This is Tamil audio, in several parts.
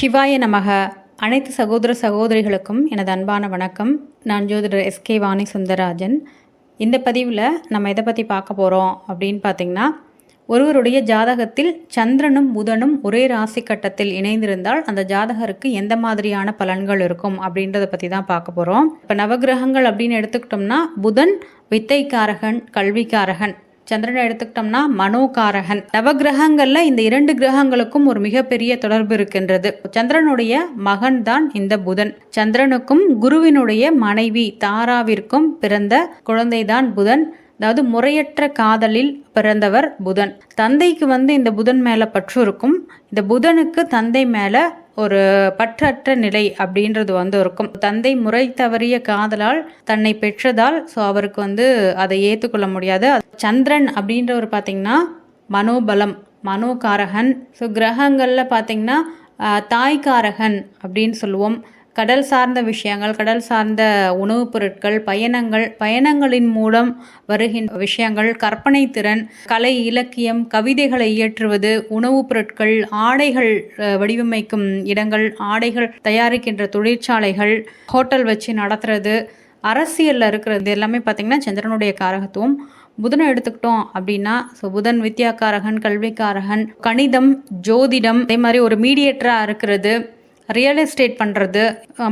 சிவாய நமக. அனைத்து சகோதர சகோதரிகளுக்கும் எனது அன்பான வணக்கம். நான் ஜோதிடர் எஸ்கே வாணி சுந்தரராஜன் இந்த பதிவில் நம்ம எதை பற்றி பார்க்க போகிறோம் அப்படின்னு பார்த்தீங்கன்னா ஒருவருடைய ஜாதகத்தில் சந்திரனும் புதனும் ஒரே ராசி கட்டத்தில் இணைந்திருந்தால் அந்த ஜாதகருக்கு எந்த மாதிரியான பலன்கள் இருக்கும் அப்படின்றத பற்றி தான் பார்க்க போகிறோம் இப்போ நவகிரகங்கள் அப்படின்னு எடுத்துக்கிட்டோம்னா புதன் வித்தைக்காரகன் கல்விக்காரகன். சந்திரனை எடுத்துக்கிட்டோம்னா மனோகாரகன். நவகிரகங்கள்ல இந்த இரண்டு கிரகங்களுக்கும் ஒரு மிகப்பெரிய தொடர்பு இருக்கின்றது. சந்திரனுடைய மகன் தான் இந்த புதன். சந்திரனுக்கும் குருவினுடைய மனைவி தாராவிற்கும் பிறந்த குழந்தைதான் புதன். அதாவது முறையற்ற காதலில் பிறந்தவர் புதன். தந்தைக்கு வந்து இந்த புதன் மேல பற்று இருக்கும். இந்த புதனுக்கு தந்தை மேல ஒரு பற்றற்ற நிலை அப்படின்றது வந்து இருக்கும். தந்தை முறை தவறிய காதலால் தன்னை பெற்றதால் ஸோ அவருக்கு வந்து அதை ஏற்றுக்கொள்ள முடியாது. சந்திரன் அப்படின்றவர் பார்த்தீங்கன்னா மனோபலம் மனோகாரகன். ஸோ கிரகங்களில் பார்த்தீங்கன்னா தாய்காரகன் அப்படின்னு சொல்லுவோம். கடல் சார்ந்த விஷயங்கள் கடல் சார்ந்த உணவுப் பொருட்கள் பயணங்கள் பயணங்களின் மூலம் வருகின்ற விஷயங்கள் கற்பனை திறன் கலை இலக்கியம் கவிதைகளை இயற்றுவது உணவுப் பொருட்கள் ஆடைகள் வடிவமைக்கும் இடங்கள் ஆடைகள் தயாரிக்கின்ற தொழிற்சாலைகள் ஹோட்டல் வச்சு நடத்துறது அரசியலில் இருக்கிறது எல்லாமே பார்த்திங்கன்னா சந்திரனுடைய காரகத்துவம். புதனை எடுத்துக்கிட்டோம் அப்படின்னா ஸோ புதன் வித்யாக்காரகன் கல்விக்காரகன் கணிதம் ஜோதிடம் அதே மாதிரி ஒரு மீடியேட்டராக இருக்கிறது. ரியல் எஸ்டேட் பண்ணுறது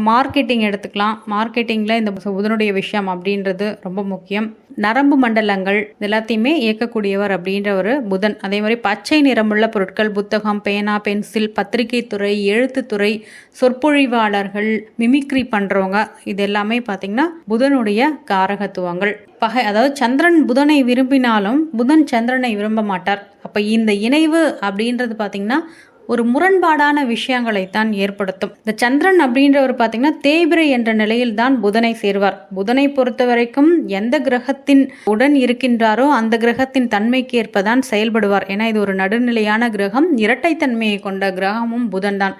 மார்க்கெட்டிங் எடுத்துக்கலாம். மார்க்கெட்டிங்கில் இந்த புதனுடைய விஷயம் அப்படின்றது ரொம்ப முக்கியம். நரம்பு மண்டலங்கள் எல்லாத்தையுமே இயக்கக்கூடியவர் அப்படின்ற ஒரு புதன். அதே மாதிரி பச்சை நிறமுள்ள பொருட்கள் புத்தகம் பேனா பென்சில் பத்திரிகை துறை எழுத்துத்துறை சொற்பொழிவாளர்கள் மிமிக்ரி பண்ணுறவங்க இது எல்லாமே பார்த்திங்கன்னா புதனுடைய காரகத்துவங்கள். பகை அதாவது சந்திரன் புதனை விரும்பினாலும் புதன் சந்திரனை விரும்ப மாட்டார். அப்போ இந்த இணைவு அப்படின்றது பார்த்திங்கன்னா ஒரு முரண்பாடான விஷயங்களை தான் ஏற்படுத்தும். இந்த சந்திரன் அப்படின்றவர் பார்த்தீங்கன்னா தேய்பிரை என்ற நிலையில் தான் புதனை சேர்வார். புதனை பொறுத்த வரைக்கும் எந்த கிரகத்தின் உடன் இருக்கின்றாரோ அந்த கிரகத்தின் தன்மைக்கு ஏற்பதான் செயல்படுவார். ஏன்னா இது ஒரு நடுநிலையான கிரகம். இரட்டைத்தன்மையை கொண்ட கிரகமும் புதன் தான்.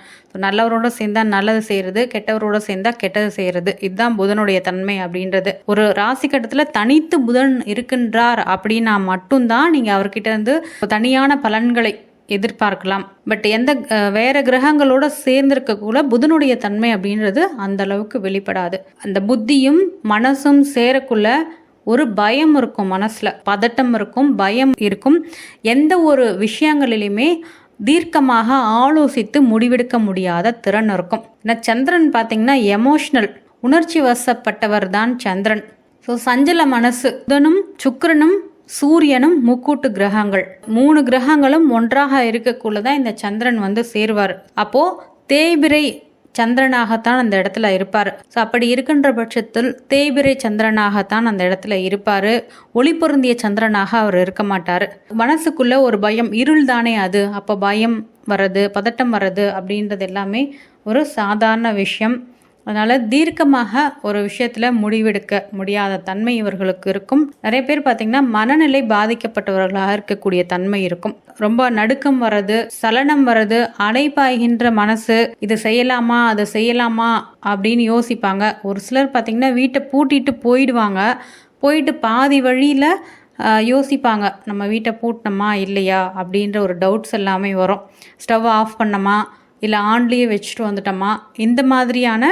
நல்லவரோட சேர்ந்தா நல்லது செய்யறது கெட்டவரோட சேர்ந்தா கெட்டது செய்யறது. இதுதான் புதனுடைய தன்மை அப்படின்றது. ஒரு ராசி கட்டத்தில் தனித்து புதன் இருக்கின்றார் அப்படின்னா மட்டும்தான் நீங்கள் அவர்கிட்ட இருந்து தனியான பலன்களை எதிர்பார்க்கலாம். பட் எந்த வேறு வேற கிரகங்களோட சேர்ந்திருக்க கூட புதனுடைய தன்மை அப்படின்றது அந்த அளவுக்கு வெளிப்படாது. அந்த புத்தியும் மனசும் சேரக்குள்ள ஒரு பயம் இருக்கும் மனசுல. பதட்டம் இருக்கும் பயம் இருக்கும். எந்த ஒரு விஷயங்களிலுமே தீர்க்கமாக ஆலோசித்து முடிவெடுக்க முடியாத திறன் இருக்கும். ஏன்னா சந்திரன் பார்த்தீங்கன்னா எமோஷ்னல் உணர்ச்சி வசப்பட்டவர் தான் சந்திரன். ஸோ சஞ்சல மனசு. புதனும் சுக்கரனும் சூரியனும் முக்கூட்டு கிரகங்கள். மூணு கிரகங்களும் ஒன்றாக இருக்கக்குள்ள தான் இந்த சந்திரன் வந்து சேருவார். அப்போ தேய்பிரை சந்திரனாகத்தான் அந்த இடத்துல இருப்பார். ஸோ அப்படி இருக்கின்ற பட்சத்தில் தேய்பிரை சந்திரனாகத்தான் அந்த இடத்துல இருப்பார். ஒளி பொருந்திய சந்திரனாக அவர் இருக்க மாட்டார். மனசுக்குள்ளே ஒரு பயம் இருள் தானே அது. அப்போ பயம் வர்றது பதட்டம் வர்றது அப்படின்றது எல்லாமே ஒரு சாதாரண விஷயம். அதனால் தீர்க்கமாக ஒரு விஷயத்தில் முடிவெடுக்க முடியாத தன்மை இவர்களுக்கு இருக்கும். நிறைய பேர் பார்த்திங்கன்னா மனநிலை பாதிக்கப்பட்டவர்களாக இருக்கக்கூடிய தன்மை இருக்கும். ரொம்ப நடுக்கம் வர்றது சலனம் வர்றது அலைப்பாய்கின்ற மனசு இது செய்யலாமா அதை செய்யலாமா அப்படின்னு யோசிப்பாங்க. ஒரு சிலர் பார்த்திங்கன்னா வீட்டை பூட்டிட்டு போயிடுவாங்க. போயிட்டு பாதி வழியில் யோசிப்பாங்க. நம்ம வீட்டை பூட்டினோமா இல்லையா அப்படின்ற ஒரு டவுட்ஸ் எல்லாமே வரும். ஸ்டவ் ஆஃப் பண்ணோமா இல்லை ஆன்லேயே வச்சுட்டு வந்துட்டோமா இந்த மாதிரியான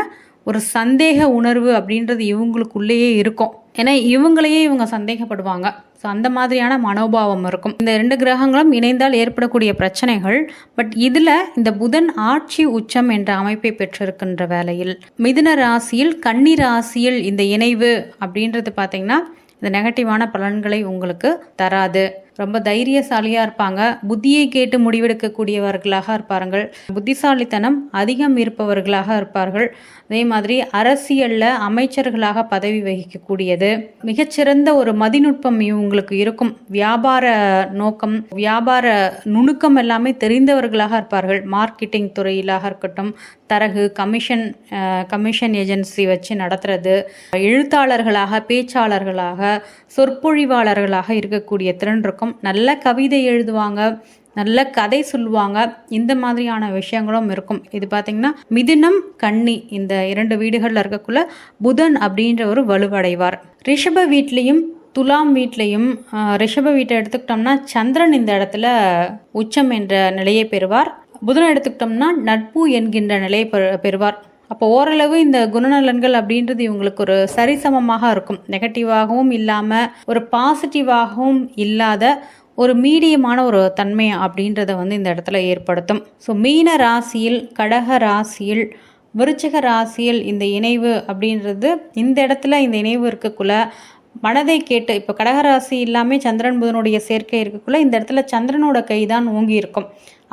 ஒரு சந்தேக உணர்வு அப்படின்றது இவங்களுக்குள்ளேயே இருக்கும். ஏன்னா இவங்களையே இவங்க சந்தேகப்படுவாங்க. ஸோ அந்த மாதிரியான மனோபாவம் இருக்கும். இந்த ரெண்டு கிரகங்களும் இணைந்தால் ஏற்படக்கூடிய பிரச்சனைகள் பட் இதில் இந்த புதன் ஆட்சி உச்சம் என்ற அமைப்பை பெற்றிருக்கின்ற வேளையில் மிதுன ராசியில் கன்னி ராசியில் இந்த இணைவு அப்படின்றது பார்த்தீங்கன்னா இந்த நெகட்டிவான பலன்களை உங்களுக்கு தராது. ரொம்ப தைரியசாலியாக இருப்பாங்க. புத்தியை கேட்டு முடிவெடுக்கக்கூடியவர்களாக இருப்பார்கள். புத்திசாலித்தனம் அதிகம் இருப்பவர்களாக இருப்பார்கள். அதே மாதிரி அரசியலில் அமைச்சர்களாக பதவி வகிக்கக்கூடியது. மிகச்சிறந்த ஒரு மதிநுட்பம் இவங்களுக்கு இருக்கும். வியாபார நோக்கம் வியாபார நுணுக்கம் எல்லாமே தெரிந்தவர்களாக இருப்பார்கள். மார்க்கெட்டிங் துறையிலாக இருக்கட்டும் தரகு கமிஷன் கமிஷன் ஏஜென்சி வச்சு நடத்துறது எழுத்தாளர்களாக பேச்சாளர்களாக சொற்பொழிவாளர்களாக இருக்கக்கூடிய திறன் இருக்கும். நல்ல கவிதை எழுதுவாங்க நல்ல கதை சொல்லுவாங்க. இந்த மாதிரியான விஷயங்களும் இருக்கும். இது பார்த்திங்கன்னா மிதினம் கன்னி இந்த இரண்டு வீடுகளில் இருக்கக்குள்ள புதன் அப்படின்ற ஒரு வலுவடைவார். ரிஷப வீட்லேயும் துலாம் வீட்லேயும் ரிஷப வீட்டை எடுத்துக்கிட்டோம்னா சந்திரன் இந்த இடத்துல உச்சம் என்ற நிலையை பெறுவார். புதனை எடுத்துக்கிட்டோம்னா நட்பு என்கின்ற நிலையை பெறுவார். அப்போ ஓரளவு இந்த குணநலன்கள் அப்படின்றது இவங்களுக்கு ஒரு சரிசமமாக இருக்கும். நெகட்டிவாகவும் இல்லாமல் ஒரு பாசிட்டிவாகவும் இல்லாத ஒரு மீடியமான ஒரு தன்மை அப்படின்றத வந்து இந்த இடத்துல ஏற்படுத்தும். ஸோ மீன ராசியில் கடக ராசியில் விருச்சிக ராசியில் இந்த இணைவு அப்படின்றது இந்த இடத்துல இந்த இணைவு இருக்கக்குள்ள மனதை கேட்டு இப்போ கடகராசி இல்லாமல் சந்திரன் புதனுடைய சேர்க்கை இருக்கக்குள்ள இந்த இடத்துல சந்திரனோட கை தான் ஓங்கி இருக்கும்.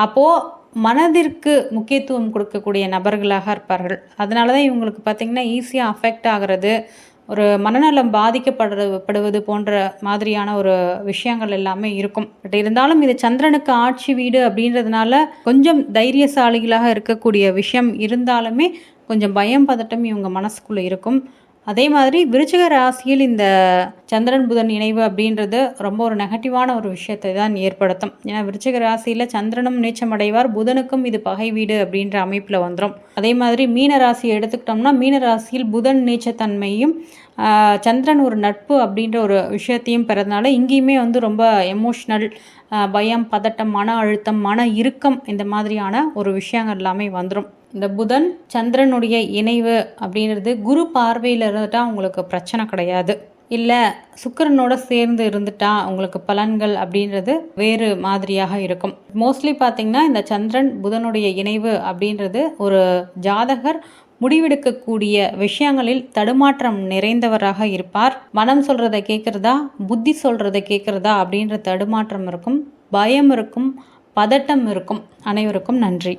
அப்போது மனதிற்கு முக்கியத்துவம் கொடுக்கக்கூடிய நபர்களாக இருப்பார்கள். அதனால தான் இவங்களுக்கு பார்த்திங்கன்னா ஈஸியாக அஃபெக்ட் ஆகிறது ஒரு மனநலம் பாதிக்கப்படுறது படுவது போன்ற மாதிரியான ஒரு விஷயங்கள் எல்லாமே இருக்கும். பட் இருந்தாலும் இது சந்திரனுக்கு ஆட்சி வீடு அப்படின்றதுனால கொஞ்சம் தைரியசாலிகளாக இருக்கக்கூடிய விஷயம் இருந்தாலுமே கொஞ்சம் பயம் பதட்டம் இவங்க மனசுக்குள்ளே இருக்கும். அதே மாதிரி விருச்சிக ராசியில் இந்த சந்திரன் புதன் இணைவு அப்படின்றது ரொம்ப ஒரு நெகட்டிவான ஒரு விஷயத்தை தான் ஏற்படுத்தும். ஏன்னா விருச்சிக ராசியில் சந்திரனும் நீச்சமடைவார் புதனுக்கும் இது பகை வீடு அப்படின்ற அமைப்பில் வந்துடும் அதே மாதிரி மீன ராசியை எடுத்துக்கிட்டோம்னா மீன ராசியில் புதன் நீச்சத்தன்மையும் சந்திரன் ஒரு நட்பு அப்படின்ற ஒரு விஷயத்தையும் பெறதுனால இங்கேயுமே வந்து ரொம்ப எமோஷ்னல் பயம் பதட்டம் மன அழுத்தம் மன இறுக்கம் இந்த மாதிரியான ஒரு விஷயங்கள் எல்லாமே வந்துடும் இந்த புதன் சந்திரனுடைய இணைவு அப்படின்றது குரு பார்வையில் இருந்துட்டால் உங்களுக்கு பிரச்சனை கிடையாது. இல்லை சுக்கரனோட சேர்ந்து இருந்துட்டா உங்களுக்கு பலன்கள் அப்படின்றது வேறு மாதிரியாக இருக்கும். மோஸ்ட்லி பார்த்தீங்கன்னா இந்த சந்திரன் புதனுடைய இணைவு அப்படின்றது ஒரு ஜாதகர் முடிவெடுக்கக்கூடிய விஷயங்களில் தடுமாற்றம் நிறைந்தவராக இருப்பார். மனம் சொல்கிறத கேட்குறதா புத்தி சொல்கிறத கேட்குறதா அப்படின்ற தடுமாற்றம் இருக்கும். பயம் இருக்கும் பதட்டம் இருக்கும். அனைவருக்கும் நன்றி.